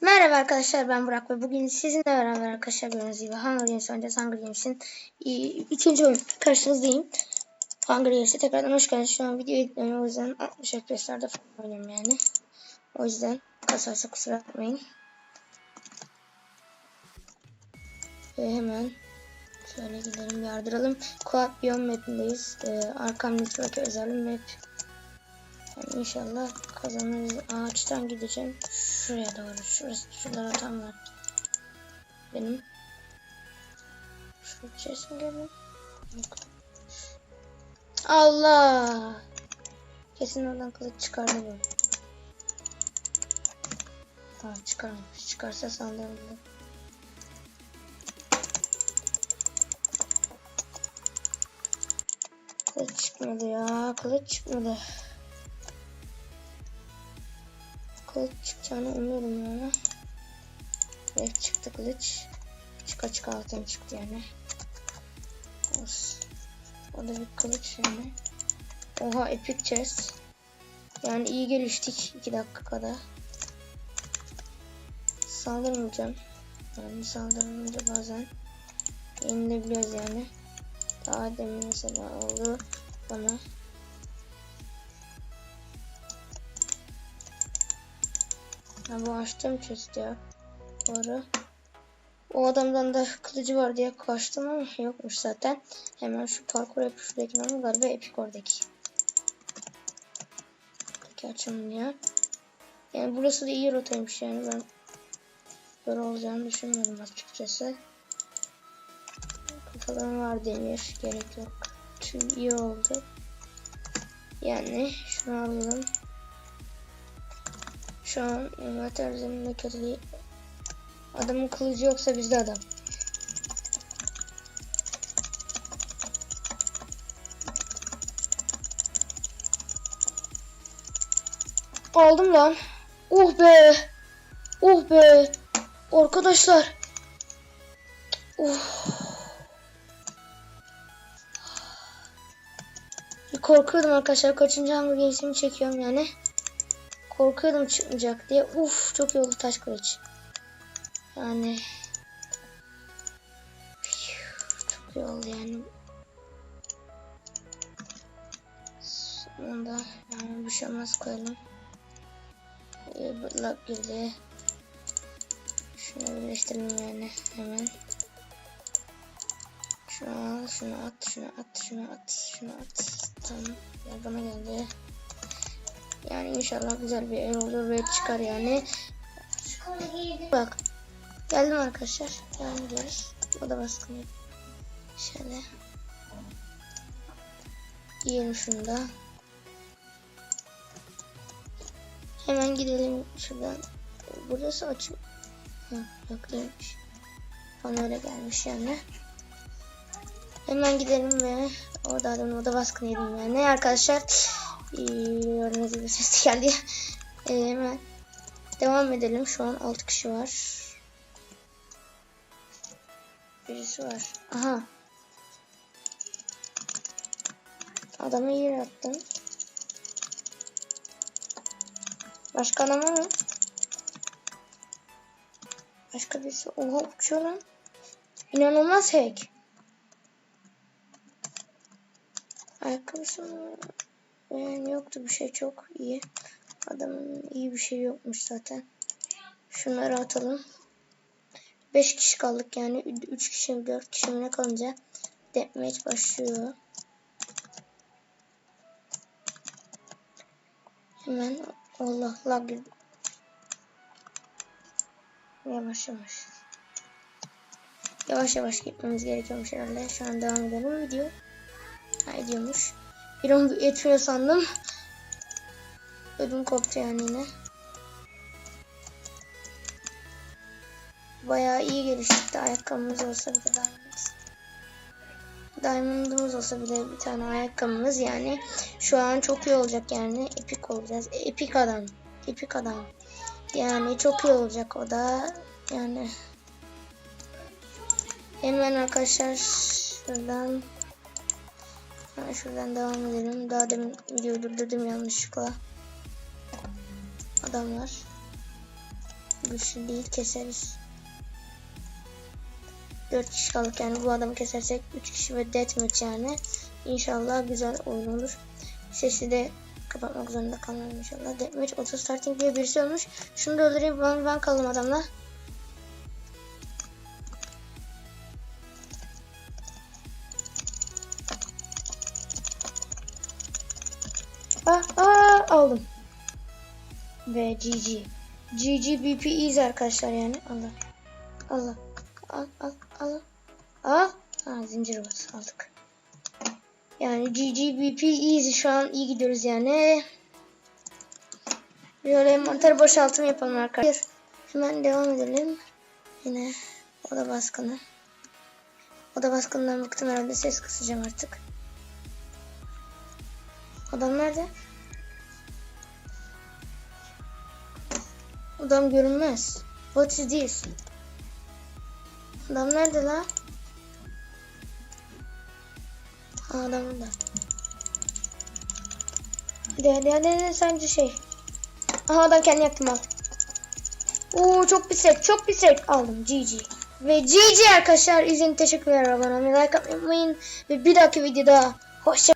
Merhaba arkadaşlar ben Burak ve bugün sizinle beraber arkadaşlar gördüğünüz gibi Hunger Games oynayacağız. Hunger Games'in ikinci oyun karşınızdayım. Hunger Games'e tekrardan hoş geldiniz. Şu an video editliyorum o yüzden 60 FPS'lerde falan oynuyorum yani. O yüzden kasarsa kusura bakmayın. Ve hemen şöyle gidelim yardıralım. Co-op Beyond map'indeyiz. Ee, Network'e özel map. Yani inşallah kazanırız. Ağaçtan gideceğim. Şuraya doğru. Şurası, şuralara tam var. Benim. Şu içerisine gelin. Allah! Kesin oradan kılıç çıkardı bu. Ha çıkarmamış. Çıkarsa sandığım Kılıç çıkmadı ya. Kılıç çıkmadı. Kılıç çıkacağını umuyorum yani. Evet çıktı kılıç. Çık açık altın çıktı yani. Olsun. O da bir kılıç yani. Oha epic chest. Yani iyi geliştik 2 dakika kadar. Saldırmayacağım. Yani saldırınca bazen yenilebiliyoruz yani. Daha demin mesela oldu bana. Ha, bu açtım chest ya. Doğru. O adamdan da kılıcı var diye kaçtım ama yokmuş zaten. Hemen şu parkur yapıp şuradaki ama galiba epik oradaki. Peki açalım ya. Yani burası da iyi rotaymış yani ben böyle olacağını düşünmüyordum açıkçası. Kafadan var demir. Gerek yok. Tüm iyi oldu. Yani şunu alalım. Şu an envanter zeminde kötü değil. Adamın kılıcı yoksa bizde adam. Aldım lan. Oh be. Oh be. Arkadaşlar. Oh. Korkuyordum arkadaşlar. Kaçıncı Games'imi çekiyorum yani. Korkuyordum çıkmayacak diye. Uf çok iyi oldu taş kılıç. Yani çok iyi oldu yani. Sonunda yani bir şey koyalım. Ee, lag girdi. Şunu birleştirelim yani hemen. Şunu al, şunu at, şunu at, şunu at, şunu at. Tamam. Ya bana geldi. Yani inşallah güzel bir ev olur ve çıkar yani. Bak. Geldim arkadaşlar. Devam ediyoruz. O da baskın. Şöyle. Yiyelim şunu da. Hemen gidelim şuradan. Burası açık. Ha, yok değilmiş. Bana öyle gelmiş yani. Hemen gidelim ve orada adam oda baskın yedim yani arkadaşlar. Ee, Gördüğünüz gibi ses geldi. Ee, hemen devam edelim. Şu an 6 kişi var. Birisi var. Aha. Adamı yere attım. Başka adam mı? Başka birisi. Oha uçuyor lan. İnanılmaz hack. Ayakkabısı? Yani yoktu bir şey çok iyi. Adamın iyi bir şey yokmuş zaten. Şunları atalım. 5 kişi kaldık yani. 3 kişi mi 4 kişi ne kalınca deathmatch başlıyor. Hemen Allah lag. Yavaş yavaş. Yavaş yavaş gitmemiz gerekiyormuş herhalde. Şu an devam edelim video. Ha ediyormuş. Bir an etmiyor sandım. Ödüm koptu yani yine. Bayağı iyi geliştik de ayakkabımız olsa bir de diamond. Diamond'ımız olsa bir de bir tane ayakkabımız yani. Şu an çok iyi olacak yani. Epik olacağız. Epik adam. Epik adam. Yani çok iyi olacak o da. Yani. Hemen arkadaşlar Şuradan Ha, şuradan devam edelim. Daha demin durdurdum yanlışlıkla. Adamlar. Güçlü değil keseriz. 4 kişi kaldık yani bu adamı kesersek 3 kişi ve deathmatch yani. İnşallah güzel oyun olur. Sesi de kapatmak zorunda kalmam inşallah. Deathmatch auto starting diye birisi olmuş. Şunu da öldüreyim ben, ben kaldım adamla. Ah, ah, aldım. Ve GG. GG BP easy arkadaşlar yani. Allah. Allah. Al al al. Al. Ha, zincir bas aldık. Yani GG BP easy şu an iyi gidiyoruz yani. Böyle envanter boşaltım yapalım arkadaşlar. Hemen devam edelim. Yine oda baskını. Oda baskından bıktım herhalde ses kısacağım artık. Adam nerede? Adam görünmez. What is this? Adam nerede la? Ha adam burada. Hadi hadi hadi, sence şey. Aha adam kendi yaktım al. Oo çok pis renk, çok pis renk aldım. GG. Ve GG arkadaşlar izin teşekkürler abone olmayı like atmayı unutmayın. Ve bir dahaki videoda hoşça